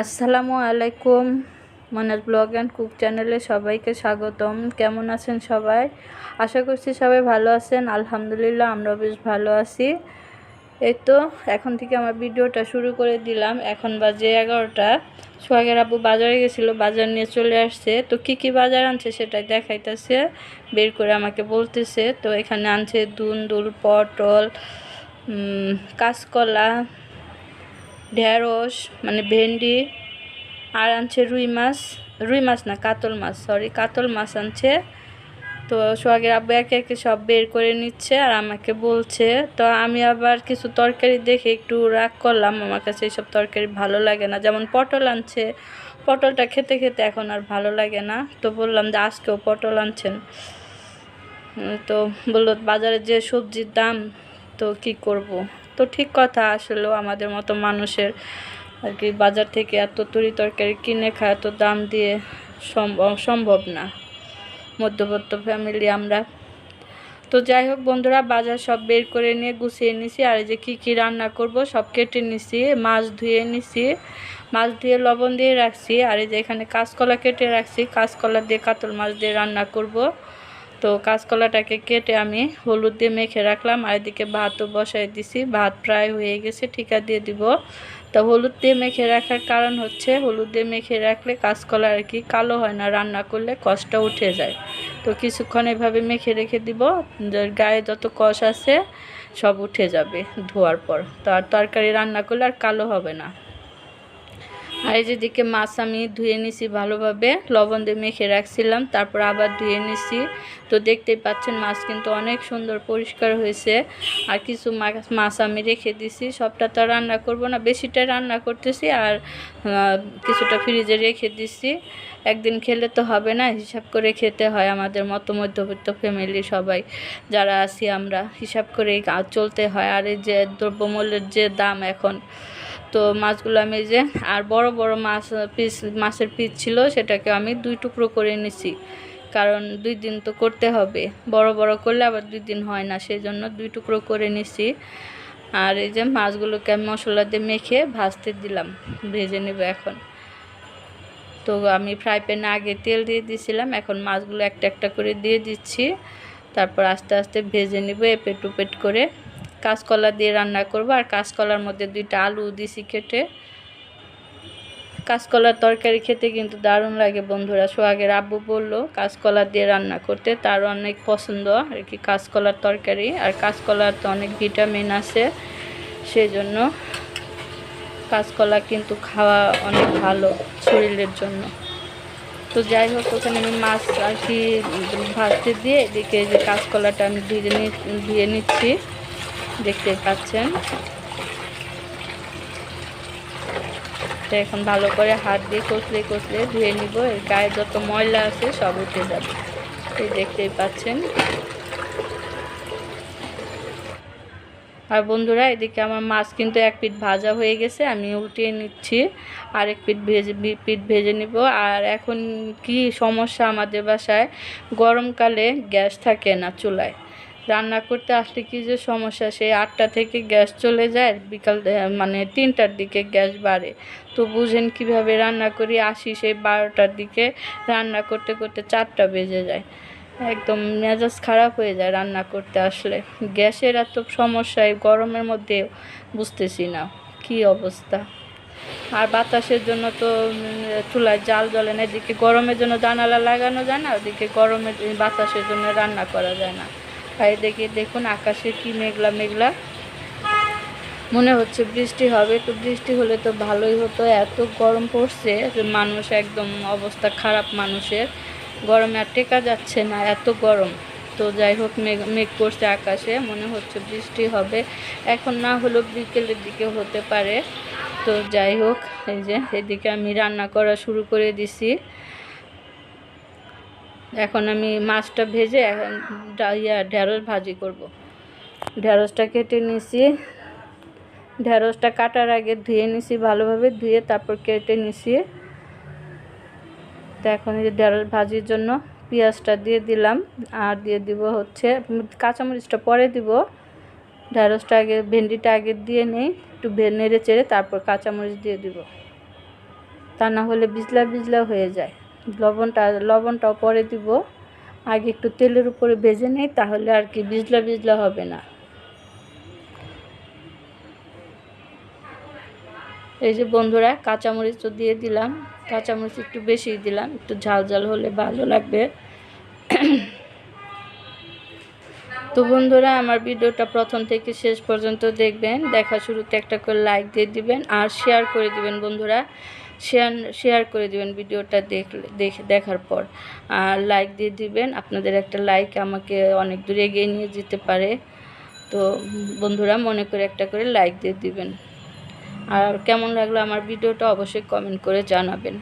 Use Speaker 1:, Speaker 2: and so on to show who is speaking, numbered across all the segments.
Speaker 1: আসসালামু আলাইকুম Monaj blog and cook চ্যানেলে সবাইকে স্বাগতম। কেমন আছেন সবাই? আশা করছি সবাই ভালো আছেন। আলহামদুলিল্লাহ আমরা বেশ ভালো আছি। এই তো, এখন থেকে আমার ভিডিওটা শুরু করে দিলাম। এখন বাজে এগারোটা। সোহাগের আব্বু বাজারে গেছিল, বাজার নিয়ে চলে আসছে। তো কি কি বাজার আনছে সেটাই দেখাইতেছে। বের করে আমাকে বলতেছে। তো এখানে আনছে দুন্দুল, পটল কাঁচকলা ঢেঁড়স মানে ভেন্ডি, আর আনছে রুই মাছ রুই মাছ না, কাতল মাছ সরি কাতল মাছ আনছে। তো সোহাগের আব্বু একে একে সব বের করে নিচ্ছে আর আমাকে বলছে, তো আমি আবার কিছু তরকারি দেখে একটু রাগ করলাম, আমার কাছে এইসব তরকারি ভালো লাগে না। যেমন পটল আনছে, পটলটা খেতে খেতে এখন আর ভালো লাগে না। তো বললাম যে আজকেও পটল আনছেন। তো বলল বাজারে যে সবজির দাম, তো কি করব? তো ঠিক কথা আসলেও আমাদের মতো মানুষের আর কি বাজার থেকে এত তরি তরকারি কিনে খায় এত দাম দিয়ে সম্ভব না। মধ্যবর্ত ফ্যামিলি আমরা। তো যাই হোক বন্ধুরা, বাজার সব বের করে নিয়ে গুছিয়ে নিছি। আর এই যে কী কী রান্না করব সব কেটে নিছি, মাছ ধুয়ে নিছি, মাছ ধুয়ে লবণ দিয়ে রাখছি। আর এই যে এখানে কাঁচকলা কেটে রাখছি, কাঁচকলা দিয়ে কাতল মাছ দিয়ে রান্না করব। তো কাঁচকলাটাকে কেটে আমি হলুদ দিয়ে মেখে রাখলাম, আর এদিকে ভাতও বসাই দিছি। ভাত প্রায় হয়ে গেছে, ঠিকা দিয়ে দিব। তো হলুদ দিয়ে মেখে রাখার কারণ হচ্ছে, হলুদ দিয়ে মেখে রাখলে কাঁচকলা আর কি কালো হয় না, রান্না করলে কষটা উঠে যায়। তো কিছুক্ষণ এভাবে মেখে রেখে দিব গায়ে যত কষ আছে সব উঠে যাবে ধোয়ার পর। তো আর তরকারি রান্না করলে আর কালো হবে না। আর এই যেদিকে মাছ আমি ধুয়ে নিছি ভালোভাবে, লবণ দিয়ে মেখে রাখছিলাম, তারপর আবার ধুয়ে নিছি। তো দেখতেই পাচ্ছেন, মাছ কিন্তু অনেক সুন্দর পরিষ্কার হয়েছে। আর কিছু মাছ আমি রেখে দিছি। সবটা তো রান্না করব না, বেশিটা রান্না করতেছি আর কিছুটা ফ্রিজে রেখে দিছি। একদিন খেলে তো হবে না, হিসাব করে খেতে হয় আমাদের মতো মধ্যবিত্ত ফ্যামিলি সবাই। যারা আছি আমরা, হিসাব করেই গা- চলতে হয়। আর এই যে দ্রব্যমূল্যের যে দাম এখন তো মাছগুলো আমি যে, আর বড় বড় মাছ, পিস, মাছের পিস ছিল, সেটাকে আমি দুই টুকরো করে নিছি। কারণ দুই দিন তো করতে হবে। বড় বড় করলে আবার দুই দিন হয় না সেই জন্য দুই টুকরো করে নিছি। আর এই যে মাছগুলোকে আমি মশলা দিয়ে মেখে ভাজতে দিলাম, ভেজে নেব এখন। তো আমি ফ্রাই প্যানে আগে তেল দিয়ে দিয়েছিলাম এখন মাছগুলো একটা একটা করে দিয়ে দিচ্ছি। তারপর আস্তে আস্তে ভেজে নিব, এপেট উপেট করে। কাঁচকলা দিয়ে রান্না করব, আর কাঁচকলার মধ্যে দুইটা আলু দিছি কেটে। কাঁচকলার তরকারি খেতে কিন্তু দারুণ লাগে বন্ধুরা। সোহাগের আব্বু বলল, কাঁচকলা দিয়ে রান্না করতে তার অনেক পছন্দ আর কি কাঁচকলার তরকারি। আর কাঁচকলার তো অনেক ভিটামিন আছে সেই জন্য কাঁচকলা কিন্তু খাওয়া অনেক ভালো শরীরের জন্য। তো যাই হোক, ওখানে আমি মাছ আর কি ভাজতে দিয়ে এদিকে যে কাঁচকলাটা আমি ধুয়ে ধুয়ে নিচ্ছি। দেখতে পাচ্ছেন। এখন ভালো করে হাত দিয়ে কষলে কষলে ধুয়ে নিব। এর গায়ে যত ময়লা আছে সব উঠে যাবে। এই দেখতেই পাচ্ছেন। আর বন্ধুরা, এদিকে আমার মাছ কিন্তু এক পিঠ ভাজা হয়ে গেছে, আমি উল্টিয়ে নিচ্ছি। আর এক পিঠ ভেজে পিঠ ভেজে নিব। আর এখন কি সমস্যা আমাদের বাসায়? গরমকালে গ্যাস থাকে না চুলায়। রান্না করতে আসলে কি যে সমস্যা? সেই আটটা থেকে গ্যাস চলে যায়, বিকাল মানে তিনটার দিকে গ্যাস বাড়ে। তো বুঝেন কীভাবে রান্না করি? আসি সেই বারোটার দিকে, রান্না করতে করতে চারটা বেজে যায়। একদম মেজাজ খারাপ হয়ে যায় রান্না করতে আসলে। গ্যাসের এত সমস্যা, এই গরমের মধ্যে বুঝতেছি না, কি অবস্থা? আর বাতাসের জন্য তো চুলায় জাল জ্বলে না, এদিকে গরমের জন্য জানালা লাগানো যায় না, ওদিকে গরমের, বাতাসের জন্য রান্না করা যায় না। আর এদিকে দেখুন, আকাশে কি মেঘলা মেঘলা। মনে হচ্ছে বৃষ্টি হবে, তো বৃষ্টি হলে তো ভালোই হতো। এত গরম পড়ছে যে মানুষ একদম অবস্থা খারাপ মানুষের। গরমে আর টেকা যাচ্ছে না, এত গরম। তো যাই হোক, মেঘ মেঘ করছে আকাশে, মনে হচ্ছে বৃষ্টি হবে। এখন না হলেও বিকেলের দিকে হতে পারে। তো যাই হোক, এই যে এদিকে আমি রান্না করা শুরু করে দিছি। এখন আমি মাছটা ভেজে ইয়া, ঢেঁড়স ভাজি করব। ঢেঁড়সটা কেটে নিছি। ঢেঁড়সটা কাটার আগে ধুয়ে নিছি ভালোভাবে, ধুয়ে তারপর কেটে নিছি। তো এখন এই ঢেঁড়স ভাজির জন্য পেঁয়াজটা দিয়ে দিলাম। আর দিয়ে দিব হচ্ছে কাঁচামরিচটা পরে দিব। ঢেঁড়সটা আগে, ভেন্ডিটা আগে দিয়ে নেই, একটু নেড়ে চেড়ে তারপর কাঁচামরিচ দিয়ে দিব। তা না হলে বিজলা বিজলা হয়ে যায়। লবণটা, লবণটাও পরে দিব। আগে একটু তেলের উপরে ভেজে নেই, তাহলে আর কি বিজলা বিজলা হবে না। এই যে বন্ধুরা কাঁচামরিচ তো দিয়ে দিলাম। কাঁচামরিচ একটু বেশি দিলাম, একটু ঝাল ঝাল হলে ভালো লাগবে। তো বন্ধুরা, আমার ভিডিওটা প্রথম থেকে শেষ পর্যন্ত দেখবেন। দেখা শুরুতে একটা করে লাইক দিয়ে দিবেন আর শেয়ার করে দিবেন বন্ধুরা। শেয়ার শেয়ার করে দিবেন ভিডিওটা দেখলে, দেখে, দেখার পর। আর লাইক দিয়ে দিবেন। আপনাদের একটা লাইক আমাকে অনেক দূর এগিয়ে নিয়ে যেতে পারে। তো বন্ধুরা, মনে করে একটা করে লাইক দিয়ে দিবেন। আর কেমন লাগল আমার ভিডিওটা অবশ্যই কমেন্ট করে জানাবেন।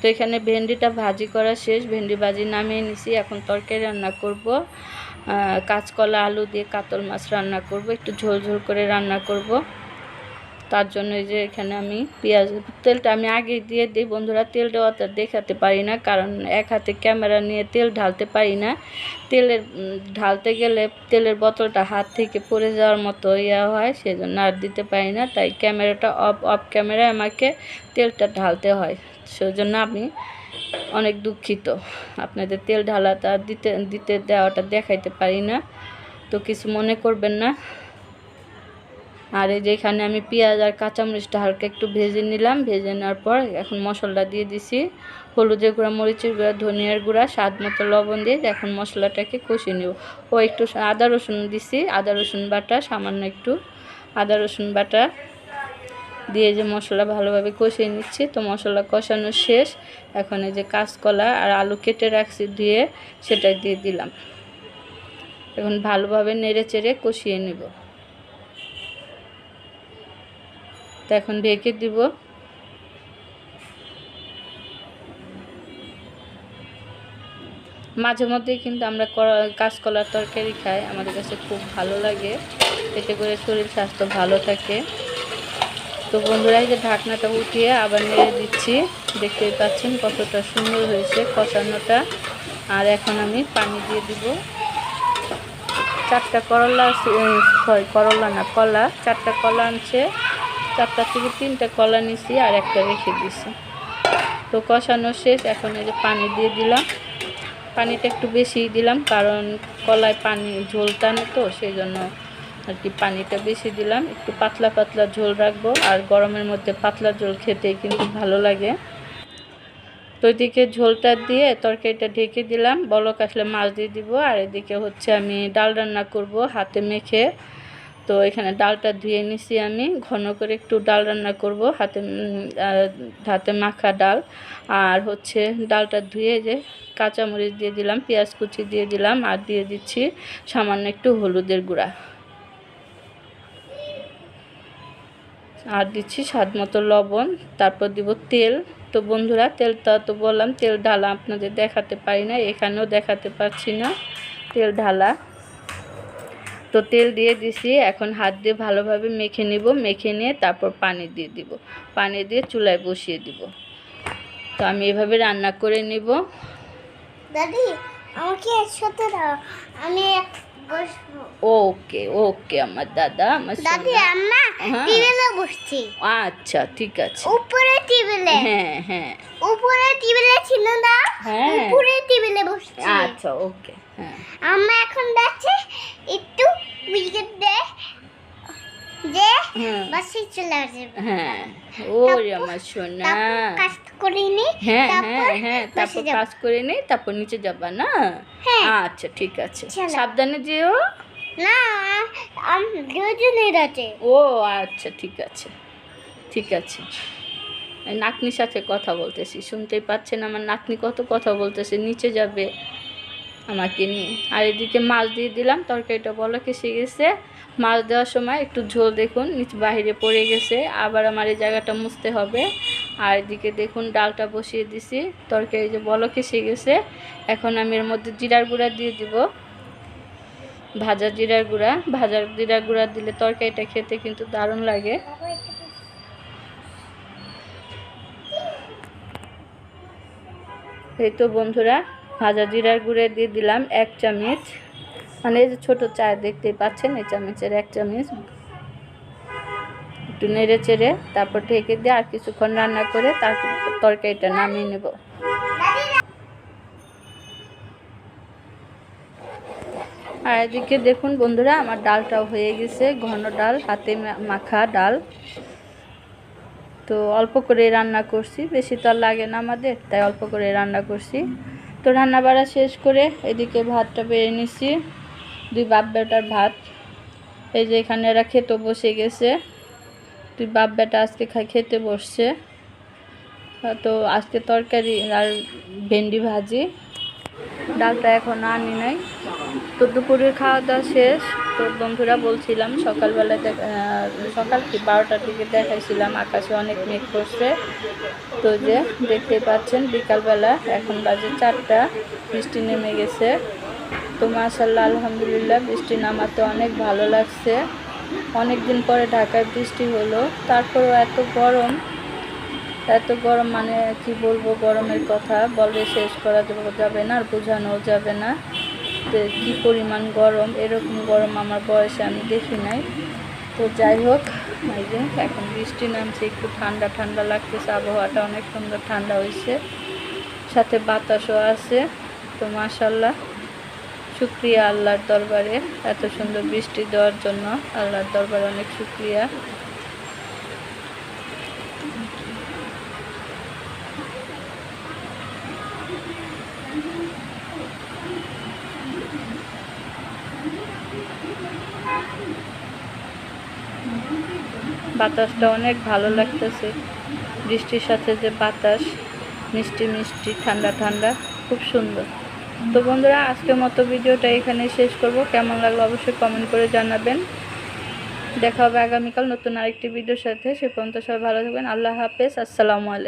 Speaker 1: তো এখানে ভেন্ডিটা ভাজি করা শেষ। ভেন্ডি ভাজি নামিয়ে নিছি। এখন তরকারি রান্না করব। কাঁচকলা, আলু দিয়ে কাতল মাছ রান্না করব। একটু ঝোল ঝোল করে রান্না করব। তার জন্য এই যে এখানে আমি পেঁয়াজ, তেলটা আমি আগে দিয়ে দিই বন্ধুরা তেলটা অত দেখাতে পারি না, কারণ এক হাতে ক্যামেরা নিয়ে তেল ঢালতে পারি না। তেলের ঢালতে গেলে তেলের বোতলটা হাত থেকে পড়ে যাওয়ার মতো ইয়া হয়, সেজন্য আর দিতে পারি না, তাই ক্যামেরাটা অফ অফ ক্যামেরায় আমাকে তেলটা ঢালতে হয়। সেজন্য আমি অনেক দুঃখিত, আপনাদের তেল ঢালাটা দিতে দিতে দেওয়াটা দেখাইতে পারি না, তো কিছু মনে করবেন না। আর এই যে এখানে আমি পেঁয়াজ আর কাঁচামরিচটা হালকা একটু ভেজে নিলাম, ভেজে নেওয়ার পর এখন মশলা দিয়ে দিছি। হলুদের গুঁড়া, মরিচের গুঁড়া, ধনিয়ার গুঁড়া, স্বাদ মতো লবণ দিয়ে এখন মশলাটাকে কষিয়ে নেব। ও একটু আদা রসুন দিছি, আদা রসুন বাটা, সামান্য একটু আদা রসুন বাটা দিয়ে যে মশলা ভালোভাবে কষিয়ে নিচ্ছি। তো মশলা কষানো শেষ, এখন এই যে কাঁচকলা আর আলু কেটে রাখছি দিয়ে সেটা দিয়ে দিলাম। এখন ভালোভাবে নেড়ে চেড়ে কষিয়ে নিব। তো এখন ঢেকে দিব। মাঝে মধ্যেই কিন্তু আমরা কাঁচকলার তরকারি খাই, আমাদের কাছে খুব ভালো লাগে। এতে করে শরীর স্বাস্থ্য ভালো থাকে। তো বন্ধুরা, এই যে ঢাকনাটা উঠিয়ে আবার নেড়ে দিচ্ছি। দেখতেই পাচ্ছেন কতটা সুন্দর হয়েছে কষানোটা। আর এখন আমি পানি দিয়ে দিব। চারটা করলা সরি করলা না, কলা। চারটা কলা আনছে। চারটা থেকে তিনটা কলা নিছি আর একটা রেখে দিছি। তো কষানো শেষ, এখন এই যে পানি দিয়ে দিলাম। পানিটা একটু বেশি দিলাম, কারণ কলায় পানি ঝোল টানে তো সেই জন্য আর কি পানিটা বেশি দিলাম। একটু পাতলা পাতলা ঝোল রাখব, আর গরমের মধ্যে পাতলা ঝোল খেতে কিন্তু ভালো লাগে। তো এদিকে ঝোলটা দিয়ে তরকারিটা ঢেকে দিলাম। বলক আসলে মাছ দিয়ে দিব, আর এদিকে হচ্ছে আমি ডাল রান্না করব হাতে মেখে। তো এখানে ডালটা ধুয়ে নিছি আমি। ঘন করে একটু ডাল রান্না করব, হাতে হাতে মাখা ডাল। আর হচ্ছে ডালটা ধুয়ে যে কাঁচামরিচ দিয়ে দিলাম, পেঁয়াজ কুচি দিয়ে দিলাম, আর দিয়ে দিচ্ছি সামান্য একটু হলুদের গুঁড়া। আর দিচ্ছি স্বাদ মতো লবণ, তারপর দিব তেল। তো বন্ধুরা, তেলটা তো বললাম, তেল ঢালা আপনাদের দেখাতে পারি না এখানেও দেখাতে পারছি না, তেল ঢালা। তো তেল দিয়ে দিছি, এখন হাত দিয়ে ভালোভাবে মেখে নিব, মেখে নিয়ে তারপর পানি দিয়ে দিব। পানি দিয়ে চুলায় বসিয়ে দিব। তো আমি এভাবে রান্না করে নিব।
Speaker 2: দাদি, আমাকে একসাথে দাও। আমি
Speaker 1: ওকে ওকে আমার দাদা আমার
Speaker 2: দাদি
Speaker 1: আম্মা।
Speaker 2: টেবিলে বসছি।
Speaker 1: আচ্ছা ঠিক আছে।
Speaker 2: উপরে টেবিলে
Speaker 1: হ্যাঁ হ্যাঁ।
Speaker 2: উপরে টেবিলে ছিল না
Speaker 1: হ্যাঁ।
Speaker 2: উপরে টেবিলে বসছি।
Speaker 1: আচ্ছা ওকে হ্যাঁ।
Speaker 2: আম্মা এখন যাচ্ছে একটু উইকেট দে। যে
Speaker 1: হুম।
Speaker 2: বাসে চলে আসবে।
Speaker 1: হ্যাঁ। ওরে আমার সোনা।
Speaker 2: কাজ করে নি
Speaker 1: হ্যাঁ হ্যাঁ হ্যাঁ তারপর কাজ করে নেই তারপর নিচে যাবা না?
Speaker 2: হ্যাঁ।
Speaker 1: আচ্ছা ঠিক আছে। সাবধানে যেও।
Speaker 2: না আমি দুজনের আছে।
Speaker 1: ও আচ্ছা ঠিক আছে। ঠিক আছে। নাতনির সাথে কথা বলতেছি। শুনতেই পাচ্ছেন আমার নাতনি কত কথা বলতেছে নিচে যাবে। আমাকে নিয়ে। আর এদিকে মাছ দিয়ে দিলাম, তরকারিটা বলো কেসে গেছে। মাছ দেওয়ার সময় একটু ঝোল দেখুন, নিচে বাইরে পড়ে গেছে, আবার আমার এই জায়গাটা মুছতে হবে। আর এদিকে দেখুন, ডালটা বসিয়ে দিছি, তরকারি যে বলো কেসে গেছে। এখন আমি এর মধ্যে জিরার গুঁড়া দিয়ে দিব। ভাজা জিরার গুঁড়া, ভাজার জিরার গুঁড়া দিলে তরকারিটা খেতে কিন্তু দারুণ লাগে। এই তো বন্ধুরা ভাজা জিরার গুঁড়ে দিয়ে দিলাম এক চামচ। মানে এই যে ছোটো চা দেখতেই পাচ্ছেন, এই চামচের এক চামচ। একটু নেড়ে চেড়ে তারপর ঢেকে দিয়ে আর কিছুক্ষণ রান্না করে তারপর তরকারিটা নামিয়ে নেব। আর এদিকে দেখুন বন্ধুরা, আমার ডালটাও হয়ে গেছে, ঘন ডাল, হাতে মাখা ডাল। তো অল্প করে রান্না করছি, বেশি তো লাগে না আমাদের, তাই অল্প করে রান্না করছি। তো রান্না বাড়া শেষ করে এদিকে ভাতটা বেড়ে নিছি। দুই বাপ বেটার ভাত। এই যে এখানে এরা খেতে বসে গেছে। তুই বাপ বেটা আজকে খাই খেতে বসছে। তো আজকে তরকারি আর ভেন্ডি ভাজি। ডালটা এখন আনি নাই। তো দুপুরের খাওয়া দাওয়া শেষ। তো বন্ধুরা বলছিলাম, সকালবেলা সকাল কি বারোটার দিকে দেখাইছিলাম, আকাশে অনেক মেঘ করছে। তো যে দেখতে পাচ্ছেন, বিকালবেলা এখন বাজে চারটা, বৃষ্টি নেমে গেছে। তো মাসাল্লাহ আলহামদুলিল্লাহ, বৃষ্টি নামাতে অনেক ভালো লাগছে। অনেক দিন পরে ঢাকায় বৃষ্টি হলো, তারপরেও এত গরম এত গরম মানে কি বলব, গরমের কথা বলে শেষ করা যাবে না, আর বোঝানো যাবে না। কি পরিমাণ গরম, এরকম গরম আমার বয়সে আমি দেখি নাই। তো যাই হোক এখন বৃষ্টি নামছে, একটু ঠান্ডা ঠান্ডা লাগতেছে, আবহাওয়াটা অনেক সুন্দর ঠান্ডা হয়েছে। সাথে বাতাসও আছে। তো মাশাল্লাহ শুক্রিয়া আল্লাহর দরবারে এত সুন্দর বৃষ্টি দেওয়ার জন্য। আল্লাহর দরবারে অনেক শুক্রিয়া। বাতাসটা অনেক ভালো লাগতেছে। বৃষ্টির সাথে যে বাতাস, মিষ্টি মিষ্টি, ঠান্ডা ঠান্ডা, খুব সুন্দর। তো বন্ধুরা, আজকের মতো ভিডিওটা এখানে শেষ করব। কেমন লাগল অবশ্যই কমেন্ট করে জানাবেন। দেখা হবে আগামীকাল নতুন আরেকটি ভিডিওর সাথে। সে পর্যন্ত সবাই ভালো থাকবেন। আল্লাহ হাফেজ। আসসালামু আলাইকুম।